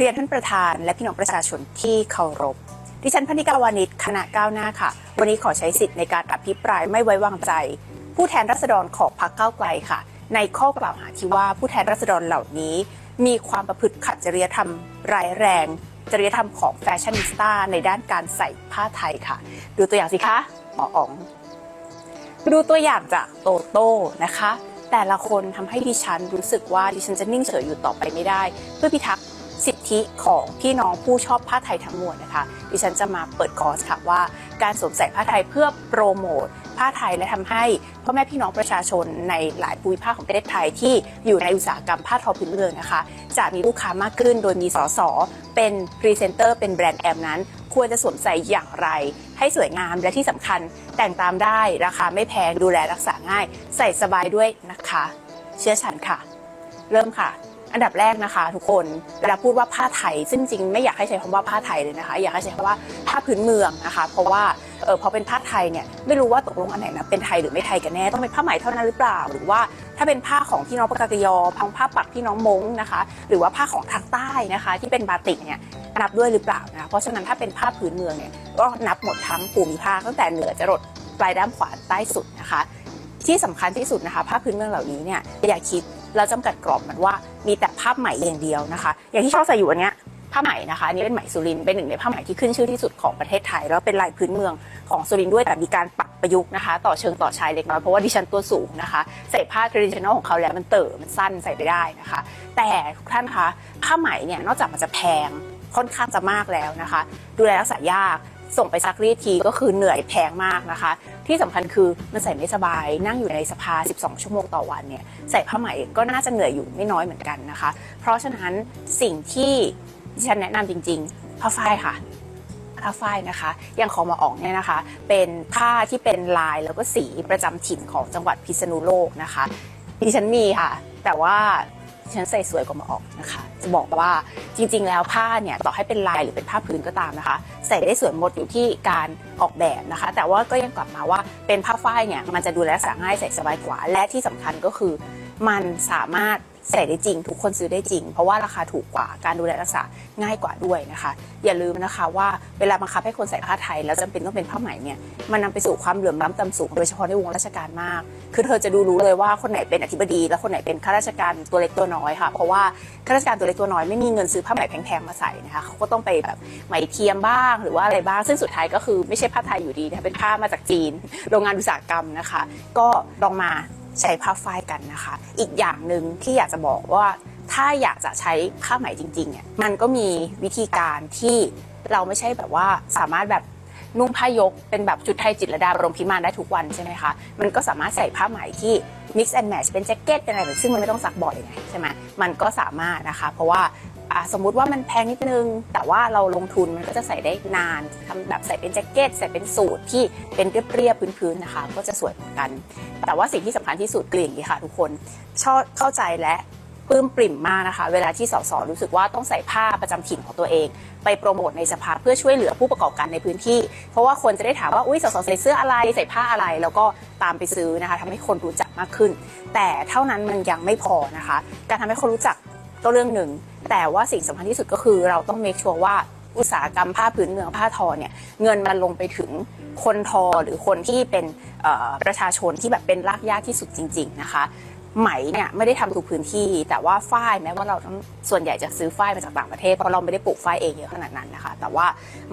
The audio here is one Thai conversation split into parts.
เรียนท่านประธานและพี่น้องประชาชนที่เคารพ ดิฉันพนิกาวานิชคณะก้าวหน้าค่ะ วันนี้ขอใช้สิทธิ์ในการอภิปรายไม่ไว้วางใจ ผู้แทนรัษฎรของพรรคก้าวไกลค่ะ ในข้อกล่าวหาที่ว่าผู้แทนรัษฎรเหล่านี้ มีความประพฤติขัดจริยธรรมร้ายแรง จริยธรรมของแฟชั่นนิสต้าในด้านการใส่ผ้าไทยค่ะ ดูตัวอย่างสิคะหมออ๋องดูตัวอย่างจากโตโต้นะคะ แต่ละคนทำให้ดิฉันรู้สึกว่าดิฉันจะนิ่งเฉยอยู่ต่อไปไม่ได้ เพื่อพิทักษ์ สิทธิของพี่น้องผู้ชอบผ้าไทยทั้งมวลนะคะ ดิฉันจะมาเปิดคอร์สค่ะว่าการสวมใส่ผ้าไทยเพื่อโปรโมทผ้าไทยและทำให้พ่อแม่พี่น้องประชาชนในหลายภูมิภาคของประเทศไทยที่อยู่ในอุตสาหกรรมผ้าทอพื้นเมืองนะคะ จะมีลูกค้ามากขึ้น โดยมีสสเป็นพรีเซนเตอร์เป็นแบรนด์แอมนั้น ควรจะสวมใส่อย่างไร ให้สวยงามและที่สำคัญแต่งตามได้ราคาไม่แพงดูแลรักษาง่าย ใส่สบายด้วยนะคะ เชื่อฉันค่ะ เริ่มค่ะ อันดับแรกนะคะ ทุกคนเวลาพูดว่าผ้าไทย ซึ่งจริงไม่อยากให้ใช้คำว่าผ้าไทยเลยนะคะ อยากให้ใช้คำว่าผ้าพื้นเมืองนะคะ เพราะว่าเออพอเป็นผ้าไทยเนี่ยไม่รู้ว่าตกลงอันไหนนะเป็นไทยหรือไม่ไทยกันแน่ต้องเป็นผ้าไหมเท่านั้นหรือเปล่า หรือว่าถ้าเป็นผ้าของพี่น้องปากากยอพังผ้าปักพี่น้องมงนะคะ หรือว่าผ้าของทางใต้นะคะ ที่เป็นบาติกเนี่ยนับด้วยหรือเปล่านะเพราะฉะนั้นถ้าเป็นผ้าพื้นเมืองเนี่ยก็นับหมดทั้งภูมิภาคตั้งแต่เหนือจรดปลายด้ามขวาใต้สุดนะคะ ที่สำคัญที่สุดนะคะ ผ้าพื้นเมืองเหล่านี้เนี่ยอย่าคิด เราจำกัดกรอบมันว่ามีแต่ผ้าไหมอย่างเดียวนะคะ อย่างที่ชอบใส่อยู่อันเนี้ยผ้าไหมนะคะอันนี้เป็นไหมสุรินเป็นหนึ่งในผ้าไหมที่ขึ้นชื่อที่สุดของประเทศไทย แล้วเป็นลายพื้นเมืองของสุรินด้วยแต่มีการปรับประยุกต์นะคะ ต่อเชิงต่อชายเล็กน้อยเพราะว่าดิฉันตัวสูงนะคะ ใส่ผ้า traditional ของเขาแล้วมันเต๋อมันสั้นใส่ไปได้นะคะ แต่ทุกท่านคะผ้าไหมเนี่ยนอกจากมันจะแพงค่อนข้างจะมากแล้วนะคะ ดูแลรักษายาก ส่งไปซักรีดทีก็คือเหนื่อยแพงมากนะคะ ที่สำคัญคือมันใส่ไม่สบาย นั่งอยู่ในสภา 12 ชั่วโมงต่อวันเนี่ยใส่ผ้าไหมก็น่าจะเหนื่อยอยู่ไม่น้อยเหมือนกันนะคะ เพราะฉะนั้นสิ่งที่ฉันแนะนำจริง ๆ ผ้าฝ้ายค่ะผ้าฝ้ายนะคะอย่างของมาอ่องเนี่ยนะคะ เป็นผ้าที่เป็นลายแล้วก็สีประจำถิ่นของจังหวัดพิษณุโลกนะคะดิฉันมีค่ะ แต่ว่า ที่ฉันใส่สวยกว่ามาออกนะคะ จะบอกว่าจริง ๆ แล้วผ้าเนี่ยต่อให้เป็นลายหรือเป็นผ้าพื้นก็ตามนะคะ ใส่ได้สวยหมดอยู่ที่การออกแบบนะคะ แต่ว่าก็ยังกลับมาว่าเป็นผ้าฝ้ายเนี่ยมันจะดูแลสาง่ายใส่สบายกว่า และที่สำคัญก็คือ มันสามารถ ใส่ได้จริง ทุกคนซื้อได้จริง เพราะว่าราคาถูกกว่าการดูแลรักษาง่ายกว่าด้วยนะคะ อย่าลืมนะคะว่าเวลาบังคับให้คนใส่ผ้าไทย แล้วจำเป็นต้องเป็นผ้าไหมเนี่ยมันนำไปสู่ความเหลื่อมล้ำต่ำสูงโดยเฉพาะในวงราชการมาก คือเธอจะดูรู้เลยว่าคนไหนเป็นอธิบดี และคนไหนเป็นข้าราชการตัวเล็กตัวน้อยค่ะเพราะว่าข้าราชการตัวเล็กตัวน้อยไม่มีเงินซื้อผ้าไหมแพงๆมาใส่นะคะเขาก็ต้องไปแบบไหมเทียมบ้างหรือว่าอะไรบ้าง ซึ่งสุดท้ายก็คือไม่ใช่ผ้าไทยอยู่ดีนะคะเป็นผ้ามาจากจีน โรงงานอุตสาหกรรมนะคะ ก็ลองมา ใช้ผ้าฝ้ายกันนะคะ อีกอย่างหนึ่งที่อยากจะบอกว่าถ้าอยากจะใช้ผ้าไหมจริงๆเนี่ยมันก็มีวิธีการที่เราไม่ใช่แบบว่าสามารถแบบนุ่งผ้ายกเป็นแบบชุดไทยจิตรดาบรมพิมานได้ทุกวันใช่ไหมคะ มันก็สามารถใส่ผ้าไหมที่ mix and match เป็นแจ็คเก็ตเป็นอะไรแบบซึ่งมันไม่ต้องซักบ่อยไงใช่ไหมมันก็สามารถนะคะ เพราะว่า สมมุติว่ามันแพงนิดนึง แต่ว่าเราลงทุนมันก็จะใส่ได้นานทำแบบใส่เป็นแจ็คเก็ตใส่เป็นสูทที่เป็นเรียบๆพื้นๆนะคะ ก็จะสวยเหมือนกัน แต่ว่าสิ่งที่สำคัญที่สุดคืออย่างนี้ค่ะ ทุกคนชอบเข้าใจและปลื้มปริ่มมากนะคะ เวลาที่สสรู้สึกว่าต้องใส่ผ้าประจำถิ่นของตัวเอง ไปโปรโมทในสภาเพื่อช่วยเหลือผู้ประกอบการในพื้นที่ เพราะว่าคนจะได้ถามว่าอุ้ยสสใส่เสื้ออะไรใส่ผ้าอะไร แล้วก็ตามไปซื้อนะคะทำให้คนรู้จักมากขึ้น แต่เท่านั้นมันยังไม่พอนะคะ การทำให้คนรู้จัก ก็เรื่องหนึ่ง แต่ว่าสิ่งสำคัญที่สุดก็คือเราต้องเมคชัวร์ว่าอุตสาหกรรมผ้าพื้นเมืองผ้าทอเนี่ยเงินมันลงไปถึงคนทอหรือคนที่เป็นประชาชนที่แบบเป็นรากหญ้าที่สุดจริง ๆ นะคะไหมเนี่ยไม่ได้ทำทุกพื้นที่ แต่ว่าฝ้ายแม้ว่าเราต้องส่วนใหญ่จะซื้อฝ้ายมาจากต่างประเทศเพราะเราไม่ได้ปลูกฝ้ายเองเยอะขนาดนั้นนะคะ แต่ว่า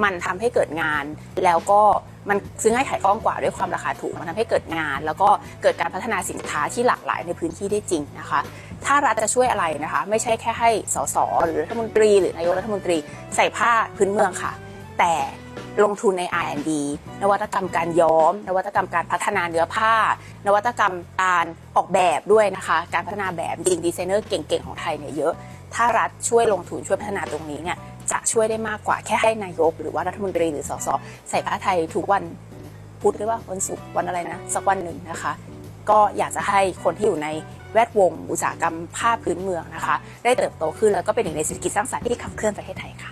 มันทำให้เกิดงานแล้วก็ มันซื้อง่ายขายคล่องกว่าด้วยความราคาถูกมันทำให้เกิดงาน แล้วก็เกิดการพัฒนาสินค้าที่หลากหลายในพื้นที่ได้จริงนะคะ ถ้ารัฐจะช่วยอะไรนะคะ ไม่ใช่แค่ให้สสหรือรัฐมนตรี หรือนายกรัฐมนตรีใส่ผ้าพื้นเมืองค่ะ แต่ลงทุนใน R&D นวัตกรรมการย้อม นวัตกรรมการพัฒนาเนื้อผ้า นวัตกรรมการออกแบบด้วยนะคะ การพัฒนาแบบจริงดีไซเนอร์เก่งๆของไทยเนี่ยเยอะ ถ้ารัฐช่วยลงทุนช่วยพัฒนาตรงนี้เนี่ย จะช่วยได้มากกว่าแค่ให้นายก หรือว่ารัฐมนตรีหรือสสใส่ผ้าไทยทุกวันพุธหรือว่าวันศุกร์วันอะไรนะ สักวันหนึ่งนะคะ ก็อยากจะให้คนที่อยู่ในแวดวง อุตสาหกรรมผ้าพื้นเมืองนะคะ ได้เติบโตขึ้นแล้วก็เป็นหนึ่งในเศรษฐกิจสร้างสรรค์ที่ขับเคลื่อนประเทศไทยค่ะ